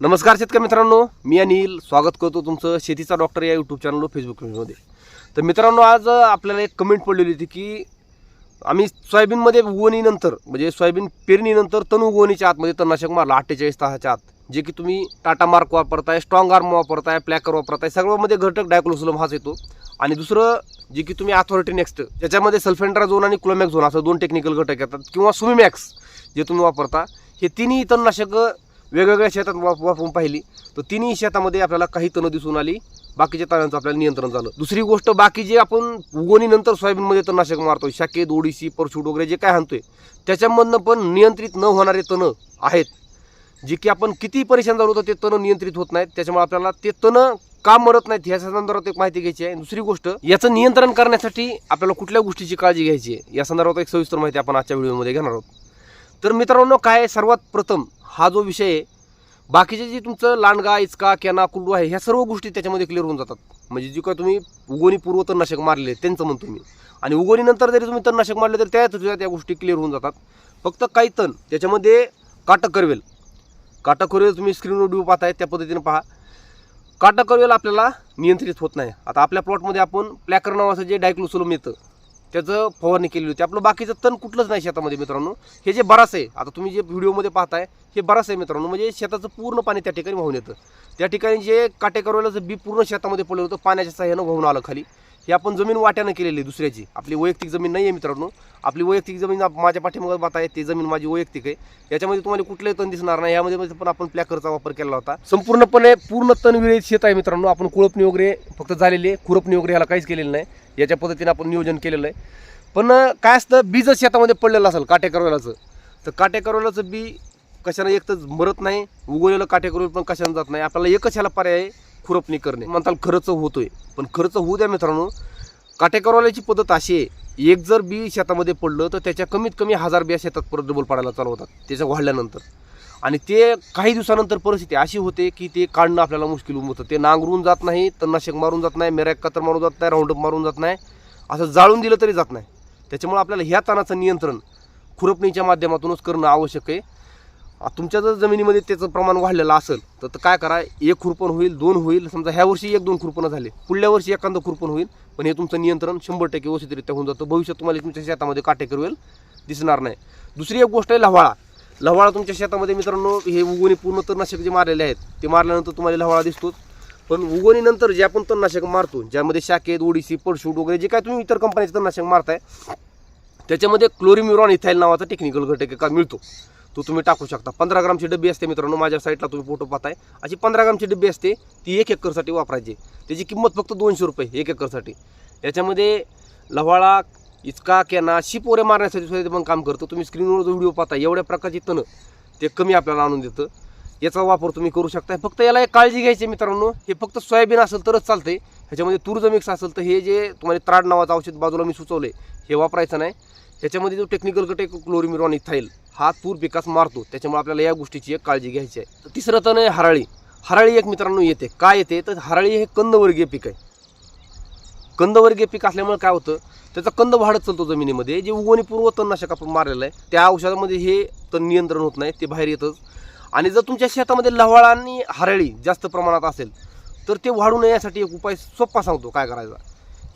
नमस्कार शेतकरी मित्रांनो मी अनिल. स्वागत करतो तुमचं शेतीचा डॉक्टर या यूट्यूब चॅनल फेसबुक पेजमध्ये तर मित्रांनो आज आपल्याला एक कमेंट पडलेली होती की आम्ही सोयाबीनमध्ये उगवणीनंतर म्हणजे सोयाबीन पेरणीनंतर तण उगवणीच्या आतमध्ये तणनाशक मारलं अठ्ठेचाळीस तासाच्या आत. जे की तुम्ही टाटा मार्क वापरताय स्ट्रॉंग आर्म वापरताय प्लॅकर वापरताय सगळ्यामध्ये घटक डायक्लोसलम हाच येतो. आणि दुसरं जे की तुम्ही अथॉरिटी नेक्स्ट त्याच्यामध्ये सल्फेंड्रा झोन आणि क्लोमॅक्स झोन असं दोन टेक्निकल घटक येतात किंवा सुमिमॅक्स जे तुम्ही वापरता हे तिन्ही तणनाशकं वेगवेगळ्या शेतात वाप वापरून पाहिली तर तिन्ही शेतामध्ये आपल्याला काही तणं दिसून आली बाकीच्या तणांचं आपल्याला नियंत्रण झालं. दुसरी गोष्ट बाकी जे आपण उगवणीनंतर सोयाबीनमध्ये तणनाशक मारतोय शाकेत ओडीसी परशूट वगैरे जे काय आणतोय त्याच्यामधनं पण नियंत्रित न होणारे तणं आहेत. जे की आपण किती परेशान झालो होतो ते तणं नियंत्रित होत नाहीत. त्याच्यामुळे आपल्याला ते तणं का मरत नाहीत ह्या संदर्भात एक माहिती घ्यायची आहे. दुसरी गोष्ट याचं नियंत्रण करण्यासाठी आपल्याला कुठल्या गोष्टीची काळजी घ्यायची आहे? या संदर्भात एक सविस्तर माहिती आपण आजच्या व्हिडिओमध्ये घेणार आहोत. तर मित्रांनो काय आहे? सर्वात प्रथम हा जो विषय आहे बाकीचे जे तुमचं लांडगा इचका केना कुल्लू आहे ह्या सर्व गोष्टी त्याच्यामध्ये क्लिअर होऊन जातात. म्हणजे जे काय तुम्ही उगवणी पूर्व तणनाशक मारले त्यांचं म्हणतो मी. आणि उगवणीनंतर जरी तुम्ही तणनाशक मारले तर त्या तुझ्या त्या गोष्टी क्लिअर होऊन जातात. फक्त काही तण त्याच्यामध्ये काटक करवेल काटक करवेल तुम्ही स्क्रीनवर व्हिडिओ पाहताय त्या पद्धतीने पहा. काटक करवेल आपल्याला नियंत्रित होत नाही. आता आपल्या प्लॉटमध्ये आपण प्लॅकर नावाचं जे डायक्लोसोलम येतं त्याचं फवारणी केली होती. आपलं बाकीचं तण कुठलंच नाही शेतामध्ये मित्रांनो. हे जे बरास आहे आता तुम्ही जे व्हिडिओमध्ये पाहताय हे बरास आहे मित्रांनो. म्हणजे शेताचं पूर्ण पाणी त्या ठिकाणी वाहून येतं. त्या ठिकाणी जे काटेकरवाल्याचं बी पूर्ण शेतामध्ये पडलं होतं पाण्याच्या सहाय्यानं वाहून आलं खाली. हे आपण जमीन वाट्यानं केलेली आहे दुसऱ्याची. आपली वैयक्तिक जमीन नाही आहे मित्रांनो. आपली वैयक्तिक जमीन माझ्या पाठीमागे बात आहे ती जमीन माझी वैयक्तिक आहे. याच्यामध्ये तुम्हाला कुठलंही तण दिसणार नाही. यामध्ये पण आपण प्लॅकरचा वापर केला होता. संपूर्णपणे पूर्ण तण विरहित शेत आहे मित्रांनो. आपण कुळपणी वगैरे फक्त झालेली आहे. कुरपणी वगैरे ह्याला काहीच केलेलं नाही. याच्या पद्धतीने आपण नियोजन केलेलं आहे. पण काय असतं बीज शेतामध्ये पडलेलं असेल काटेकरवेलाचं तर काटेकरवेलाचं बी कशाने एक तर मरत नाही उगवलेलं काटेकरवेल पण कशानं जात नाही. आपल्याला एकच ह्याला पर्याय आहे खुरपणी करणे. म्हणताल खर्च होतोय. पण खर्च होऊ द्या मित्रांनो काटेकरवाल्याची पद्धत अशी आहे एक जर बी शेतामध्ये पडलं तर त्याच्या कमीत कमी हजार बिया शेतात परत डबल पाडायला चालू होतात त्याच्या वाढल्यानंतर. आणि ते काही दिवसानंतर परिस्थिती अशी होते की ते काढणं आपल्याला मुश्किल होऊन होतं ते नांगरून जात नाही तणनाशक मारून जात नाही मेरॅक कतर मारून जात नाही राऊंडअप मारून जात नाही असं जाळून दिलं तरी जात नाही. त्याच्यामुळे आपल्याला ह्या तणाचं नियंत्रण खुरपणीच्या माध्यमातूनच करणं आवश्यक आहे. तुमच्या जर जमिनीमध्ये त्याचं प्रमाण वाढलेलं असेल तर तर काय करा एक खुरपण होईल दोन होईल समजा ह्या वर्षी एक दोन खुरपणं झाले पुढल्या वर्षी एखादं खुरपण होईल पण हे तुमचं नियंत्रण शंभर टक्के व्यवस्थितरित्या होऊन जातं. भविष्यात तुम्हाला तुमच्या शेतामध्ये काटेकर होईल दिसणार नाही. दुसरी एक गोष्ट आहे लव्हाळा. लव्हाळा तुमच्या शेतामध्ये मित्रांनो हे उगवणी पूर्ण तणनाशक जे मारलेले आहेत ते मारल्यानंतर तुम्हाला लव्हाळा दिसतोच. पण उगवणीनंतर जे आपण तणनाशक मारतो ज्यामध्ये शाखेत ओडिसी पडशूट वगैरे जे काय तुम्ही इतर कंपनीचे तणनाशक मारताय त्याच्यामध्ये क्लोरिम्युरॉन इथाईल नावाचा टेक्निकल घटक का मिळतो. तो तुम्ही टाकू शकता. पंधरा ग्रामची डबी असते मित्रांनो माझ्या साईटला तुम्ही फोटो पाहताय. अशी पंधरा ग्रामची डबी असते ती एक एकरसाठी वापरायची. त्याची किंमत फक्त दोनशे रुपये एक एकरसाठी. याच्यामध्ये लव्हाळा इचका केना शिपोरे मारण्यासाठी सुद्धा पण काम करतो. तुम्ही स्क्रीनवर जो व्हिडिओ पाहता एवढ्या प्रकारची तणं ते कमी आपल्याला आणून देतं. याचा वापर तुम्ही करू शकता फक्त याला एक काळजी घ्यायची आहे मित्रांनो हे फक्त सोयाबीन असेल तरच चालते ह्याच्यामध्ये तुरज मिक्स असेल तर हे जे तुम्हाला त्राड नावाचं औषध बाजूला मी सुचवले हे वापरायचं नाही. ह्याच्यामध्ये जो टेक्निकल गट आहे क्लोरिमिरॉन इथाईल हा तूर पिकास मारतो. त्याच्यामुळे आपल्याला या गोष्टीची एक काळजी घ्यायची आहे. तिसरं तण आहे हराळी. हराळी एक मित्रांनो येते. काय येते? तर हराळी हे कंदवर्गीय पीक आहे. कंदवर्गीय पीक असल्यामुळे काय होतं? त्याचा कंद वाढत चालतो जमिनीमध्ये. जे उगवणीपूर्व तणनाशक आपण मारलेलं आहे त्या औषधामध्ये हे तण नियंत्रण होत नाही ते बाहेर येतच. आणि जर तुमच्या शेतामध्ये लव्हाळ आणि हरळी जास्त प्रमाणात असेल तर ते वाढू नये यासाठी एक उपाय सोपा सांगतो. काय करायचा?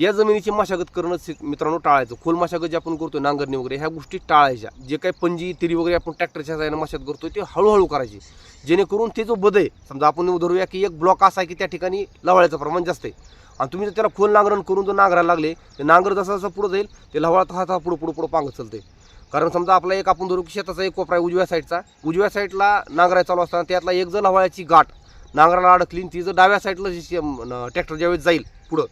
या जमिनीची मशागत करणं मित्रांनो टाळायचं. खोल मशागत जे आपण करतो नांगरणी वगैरे ह्या गोष्टी टाळायच्या. जे काही पंजी तिरी वगैरे आपण ट्रॅक्टरच्या साहाय्याने मशागत करतो ते हळूहळू करायची. जेणेकरून ते जो बद आहे समजा आपण धरूया की एक ब्लॉक असा आहे की त्या ठिकाणी लवाळ्याचं प्रमाण जास्त आहे. आणि तुम्ही जर त्याला खोल नांगरण करून जर नांगरायला लागले ते नांगर जसा जसं पुढं जाईल ते लवाळा तसा तसा पुढं पुढं पुढं पांगत चालते कारण समजा आपला एक आपण धरू की शेताचा एक कोपरा आहे उजव्या साईडचा उजव्या साईडला नांगराय चालू असताना त्यातला एक जर लवाळ्याची गाठ नांगराला अडकली ती जर डाव्या साईडला जी ट्रॅक्टर ज्यावेळेस जाईल पुढं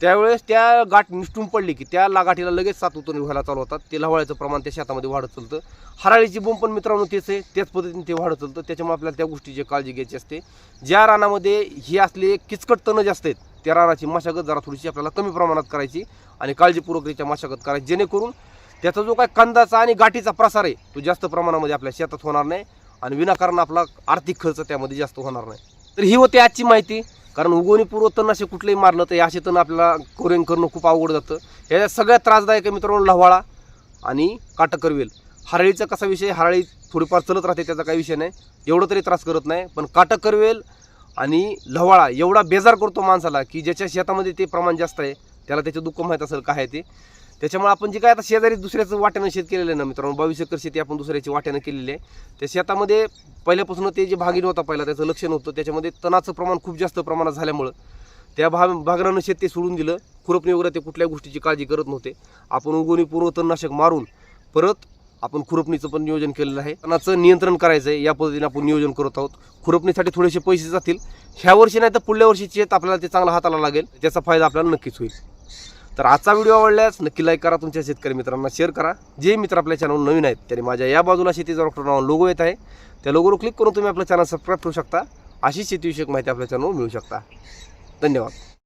त्यावेळेस त्या गाठ निष्ठून पडली की त्या ला- गाठीला लगेच सात उतरणी व्हायला चालू होतात. ते लवाळ्याचं प्रमाण त्या शेतामध्ये वाढत चालतं. हराळीची बोंब पण मित्रांनो तेच आहे. त्याच पद्धतीने ते वाढत चालतं. त्याच्यामुळे आपल्याला त्या गोष्टीची काळजी घ्यायची असते. ज्या रानामध्ये हे असले किचकट तणं जास्त आहेत त्या रानाची मशागत जरा थोडीशी आपल्याला कमी प्रमाणात करायची आणि काळजीपूर्वक त्याच्या मशागत करायची. जेणेकरून त्याचा जो काय कंदाचा आणि गाठीचा प्रसार आहे तो जास्त प्रमाणामध्ये आपल्या शेतात होणार नाही आणि विनाकारण आपला आर्थिक खर्च त्यामध्ये जास्त होणार नाही. तर ही होती आजची माहिती. कारण उगवणीपूर्व तण असे कुठलेही मारलं तर असे तण आपल्याला कोरिंग करणं खूप अवघड जातं. ह्याच्या सगळ्यात त्रासदायक आहे मित्रांनो लव्हाळा आणि काटकरवेल. हरळीचा कसा विषय? हरळी थोडीफार चलत राहते त्याचा काही विषय नाही. एवढं तरी त्रास करत नाही पण काटकरवेल आणि लवाळा एवढा बेजार करतो माणसाला की ज्याच्या शेतामध्ये ते प्रमाण जास्त आहे त्याला त्याचं दुःख माहीत असेल काय आहे ते. त्याच्यामुळे आपण जे काय आता शेजारी दुसऱ्याचं वाट्यानं शेत केलेलं आहे ना मित्रांनो बावीस एकर शेती आपण दुसऱ्याची वाट्यानं केलेली आहे. त्या शेतामध्ये पहिल्यापासून ते जे भागीन होता पहिला त्याचं लक्ष नव्हतं. त्याच्यामध्ये तणाचं प्रमाण खूप जास्त प्रमाणात झाल्यामुळं त्या भा भागरानं शेत ते सोडून दिलं. खुरपणी वगैरे ते कुठल्या गोष्टीची काळजी करत नव्हते. आपण उगवणी पूर्व तणनाशक मारून परत आपण खुरपणीचं पण नियोजन केलेलं आहे. तणाचं नियंत्रण करायचं आहे या पद्धतीने आपण नियोजन करत आहोत. खुरपणीसाठी थोडेसे पैसे जातील. ह्या वर्षी नाही तर पुढल्या वर्षीचे शेत आपल्याला ते चांगला हाताला लागेल. त्याचा फायदा आपल्याला नक्कीच होईल. तर आजचा व्हिडिओ आवडल्यास नक्की लाईक करा तुमच्या शेतकरी मित्रांना शेअर करा. जे मित्र आपल्या चॅनल नवीन आहेत त्यांनी माझ्या या बाजूला शेतीचा डॉक्टर नाव लोगो येत आहे. त्या लोगोवर क्लिक करून तुम्ही आपलं चॅनल सबस्क्राईब करू शकता. अशी शेतीविषयक माहिती आपल्या चॅनलवर मिळू शकता. धन्यवाद.